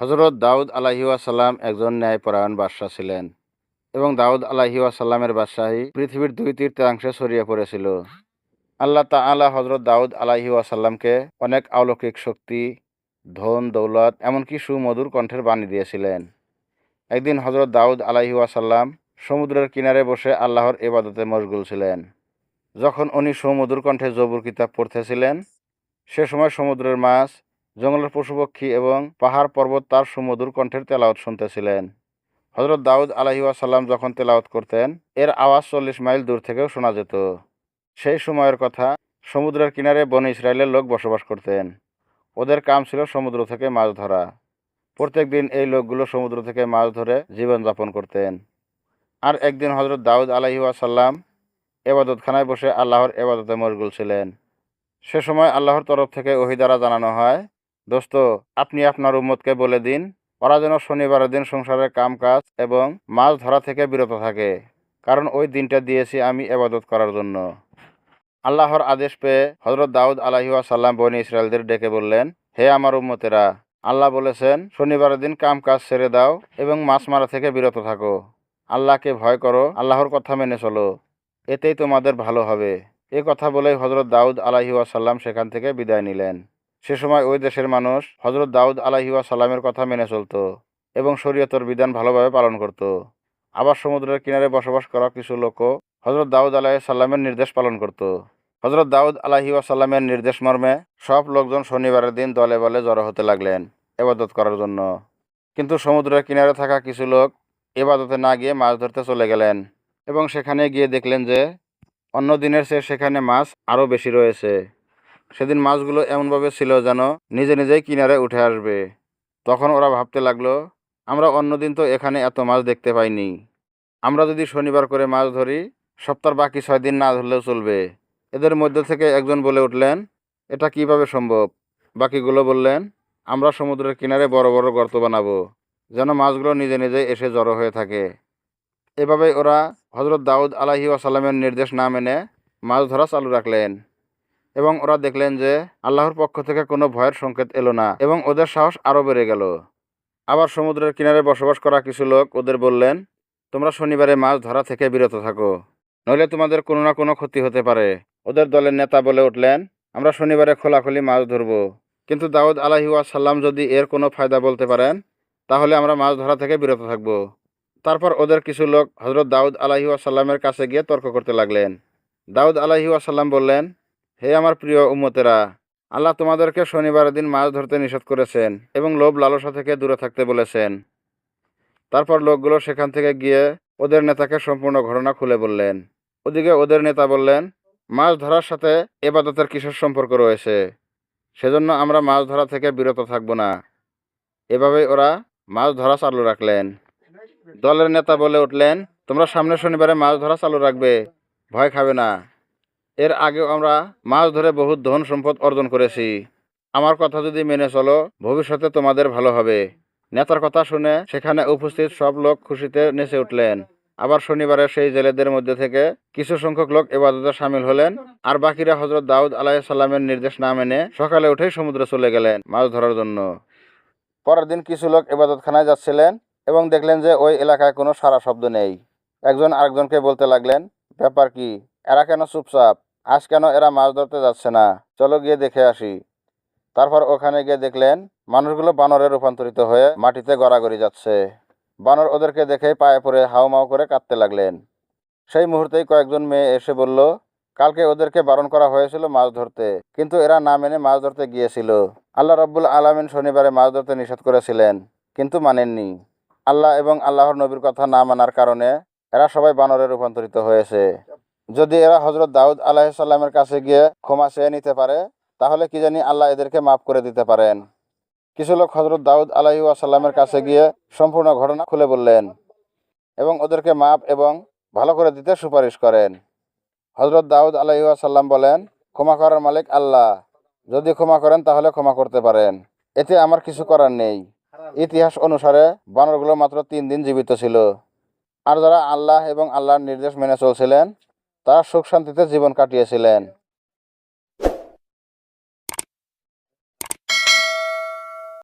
হজরত দাউদ আলাহিউসাল্লাম একজন ন্যায়পরায়ণ বাদশাহ ছিলেন এবং দাউদ আলাহিউসাল্লামের বাদশাহী পৃথিবীর দুই তৃতীয়াংশে ছড়িয়ে পড়েছিল। আল্লাহ তাআলা হজরত দাউদ আলাহিউসাল্লামকে অনেক অলৌকিক শক্তি, ধন, দৌলত, এমনকি সুমধুর কণ্ঠের বাণী দিয়েছিলেন। একদিন হজরত দাউদ আলাহিউসাল্লাম সমুদ্রের কিনারে বসে আল্লাহর এবাদতে মশগুল ছিলেন। যখন উনি সুমধুর কণ্ঠে জবুর কিতাব পড়তেছিলেন, সে সময় সমুদ্রের মাছ জঙ্গলের পশুপক্ষী এবং পাহাড় পর্বত তার সুমধুর কণ্ঠের তেলাওয়াত শুনতেছিলেন। হজরত দাউদ আলাহিউসাল্লাম যখন তেলাওয়াত করতেন, এর আওয়াজ চল্লিশ মাইল দূর থেকেও শোনা যেত। সেই সময়ের কথা, সমুদ্রের কিনারে বন ইসরায়েলের লোক বসবাস করতেন। ওদের কাম ছিল সমুদ্র থেকে মাছ ধরা। প্রত্যেক দিন এই লোকগুলো সমুদ্র থেকে মাছ ধরে জীবনযাপন করতেন। আর একদিন হজরত দাউদ আলাহিউসাল্লাম এবাদতখানায় বসে আল্লাহর এবাদতে মশগুল ছিলেন। সে সময় আল্লাহর তরফ থেকে ওহি দ্বারা জানানো হয় দোস্ত, আপনি আপনার উম্মতকে বলে দিন, ওরা যেন শনিবারের দিন সংসারের কাম কাজ এবং মাছ ধরা থেকে বিরত থাকে, কারণ ওই দিনটা দিয়েছি আমি এবাদত করার জন্য। আল্লাহর আদেশ পেয়ে হজরত দাউদ আলাহিয়া সাল্লাম বনি ইসরায়েলদের ডেকে বললেন, হে আমার উম্মতেরা, আল্লাহ বলেছেন, শনিবারের দিন কাম কাজ ছেড়ে দাও এবং মাছ মারা থেকে বিরত থাকো। আল্লাহকে ভয় করো, আল্লাহর কথা মেনে চলো। এতেই তোমাদের ভালো হবে। এ কথা বলেই হজরত দাউদ আলাহিউসাল্লাম সেখান থেকে বিদায় নিলেন। সে সময় ওই দেশের মানুষ হজরত দাউদ আলাহিউসাল্লামের কথা মেনে চলত এবং শরীয়তর বিধান ভালোভাবে পালন করত। আবার সমুদ্রের কিনারে বসবাস করা কিছু লোকও হজরত দাউদ আলাহি সাল্লামের নির্দেশ পালন করত। হজরত দাউদ আলাহিউসাল্লামের নির্দেশ মর্মে সব লোকজন শনিবারের দিন দলে বলে জড়ো হতে লাগলেন এবাদত করার জন্য। কিন্তু সমুদ্রের কিনারে থাকা কিছু লোক এবাদতে না গিয়ে মাছ ধরতে চলে গেলেন এবং সেখানে গিয়ে দেখলেন যে অন্য দিনের চেয়ে সেখানে মাছ আরও বেশি রয়েছে। সেদিন মাছগুলো এমনভাবে ছিল যেন নিজে নিজেই কিনারে উঠে আসবে। তখন ওরা ভাবতে লাগল, আমরা অন্যদিন তো এখানে এত মাছ দেখতে পাইনি। আমরা যদি শনিবার করে মাছ ধরি সপ্তাহ বাকি ছয় দিন না ধরলেও চলবে। এদের মধ্যে থেকে একজন বলে উঠলেন, এটা কীভাবে সম্ভব? বাকিগুলো বললেন, আমরা সমুদ্রের কিনারে বড় বড় গর্ত বানাবো, যেন মাছগুলো নিজে নিজে এসে জড়ো হয়ে থাকে। এভাবেই ওরা হজরত দাউদ আলাহি আসাল্লামের নির্দেশ না মেনে মাছ ধরা চালু রাখলেন। এবং ওরা দেখলেন যে আল্লাহর পক্ষ থেকে কোনো ভয়ের সংকেত এলো না এবং ওদের সাহস আরও বেড়ে গেল। আবার সমুদ্রের কিনারে বসবাস করা কিছু লোক ওদের বললেন, তোমরা শনিবারে মাছ ধরা থেকে বিরত থাকো, নইলে তোমাদের কোনো না কোনো ক্ষতি হতে পারে। ওদের দলের নেতা বলে উঠলেন, আমরা শনিবারে খোলাখুলি মাছ ধরবো। কিন্তু দাউদ আলাহিউয়া সাল্লাম যদি এর কোনো ফায়দা বলতে পারেন, তাহলে আমরা মাছ ধরা থেকে বিরত থাকব। তারপর ওদের কিছু লোক হজরত দাউদ আলাহিউসাল্লামের কাছে গিয়ে তর্ক করতে লাগলেন। দাউদ আলাহিউসাল্লাম বললেন হে আমার প্রিয় উম্মতেরা, আল্লাহ তোমাদেরকে শনিবারের দিন মাছ ধরতে নিষেধ করেছেন এবং লোভ লালসা থেকে দূরে থাকতে বলেছেন। তারপর লোকগুলো সেখান থেকে গিয়ে ওদের নেতাকে সম্পূর্ণ ঘটনা খুলে বললেন। ওদিকে ওদের নেতা বললেন, মাছ ধরার সাথে এবাদতের কিসের সম্পর্ক রয়েছে? সেজন্য আমরা মাছ ধরা থেকে বিরত থাকব না। এভাবেই ওরা মাছ ধরা চালু রাখলেন। দলের নেতা বলে উঠলেন, তোমরা সামনের শনিবারে মাছ ধরা চালু রাখবে, ভয় খাবে না। এর আগেও আমরা মাছ ধরে বহুত ধন সম্পদ অর্জন করেছি। আমার কথা যদি মেনে চলো, ভবিষ্যতে তোমাদের ভালো হবে। নেতার কথা শুনে সেখানে উপস্থিত সব লোক খুশিতে নেচে উঠলেন। আবার শনিবারে সেই জেলেদের মধ্যে থেকে কিছু সংখ্যক লোক এবাদতে সামিল হলেন আর বাকিরা হজরত দাউদ আলাহিসাল্লামের নির্দেশ না মেনে সকালে উঠেই সমুদ্রে চলে গেলেন মাছ ধরার জন্য। পরের দিন কিছু লোক এবাদতখানায় যাচ্ছিলেন এবং দেখলেন যে ওই এলাকায় কোনো সারা শব্দ নেই। একজন আরেকজনকে বলতে লাগলেন, ব্যাপার কি? এরা কেন চুপচাপ? আজ কেন এরা মাছ ধরতে যাচ্ছে না? চলো গিয়ে দেখে আসি। তারপর ওখানে গিয়ে দেখলেন, মানুষগুলো বানরে রূপান্তরিত হয়ে মাটিতে গড়াগড়ি যাচ্ছে। বানর ওদেরকে দেখে পায়ে পড়ে হাউমাউ করে কাঁদতে লাগলেন। সেই মুহূর্তেই কয়েকজন মেয়ে এসে বলল, কালকে ওদেরকে বারণ করা হয়েছিল মাছ ধরতে, কিন্তু এরা না মেনে মাছ ধরতে গিয়েছিল। আল্লাহ রব্বুল আলমিন শনিবারে মাছ ধরতে নিষেধ করেছিলেন, কিন্তু মানেননি। আল্লাহ এবং আল্লাহর নবীর কথা না মানার কারণে এরা সবাই বানরে রূপান্তরিত হয়েছে। যদি এরা হজরত দাউদ আলাহিসাল্লামের কাছে গিয়ে ক্ষমা চেয়ে নিতে পারে, তাহলে কি জানি আল্লাহ এদেরকে মাফ করে দিতে পারেন। কিছু লোক হজরত দাউদ আলাহি আসাল্লামের কাছে গিয়ে সম্পূর্ণ ঘটনা খুলে বললেন এবং ওদেরকে মাপ এবং ভালো করে দিতে সুপারিশ করেন। হজরত দাউদ আলাহি আসাল্লাম বলেন, ক্ষমা করার মালিক আল্লাহ। যদি ক্ষমা করেন তাহলে ক্ষমা করতে পারেন। এতে আমার কিছু করার নেই। ইতিহাস অনুসারে বানরগুলো মাত্র তিন দিন জীবিত ছিল। আর যারা আল্লাহ এবং আল্লাহর নির্দেশ মেনে চলছিলেন তারা সুখ শান্তিতে জীবন কাটিয়েছিলেন।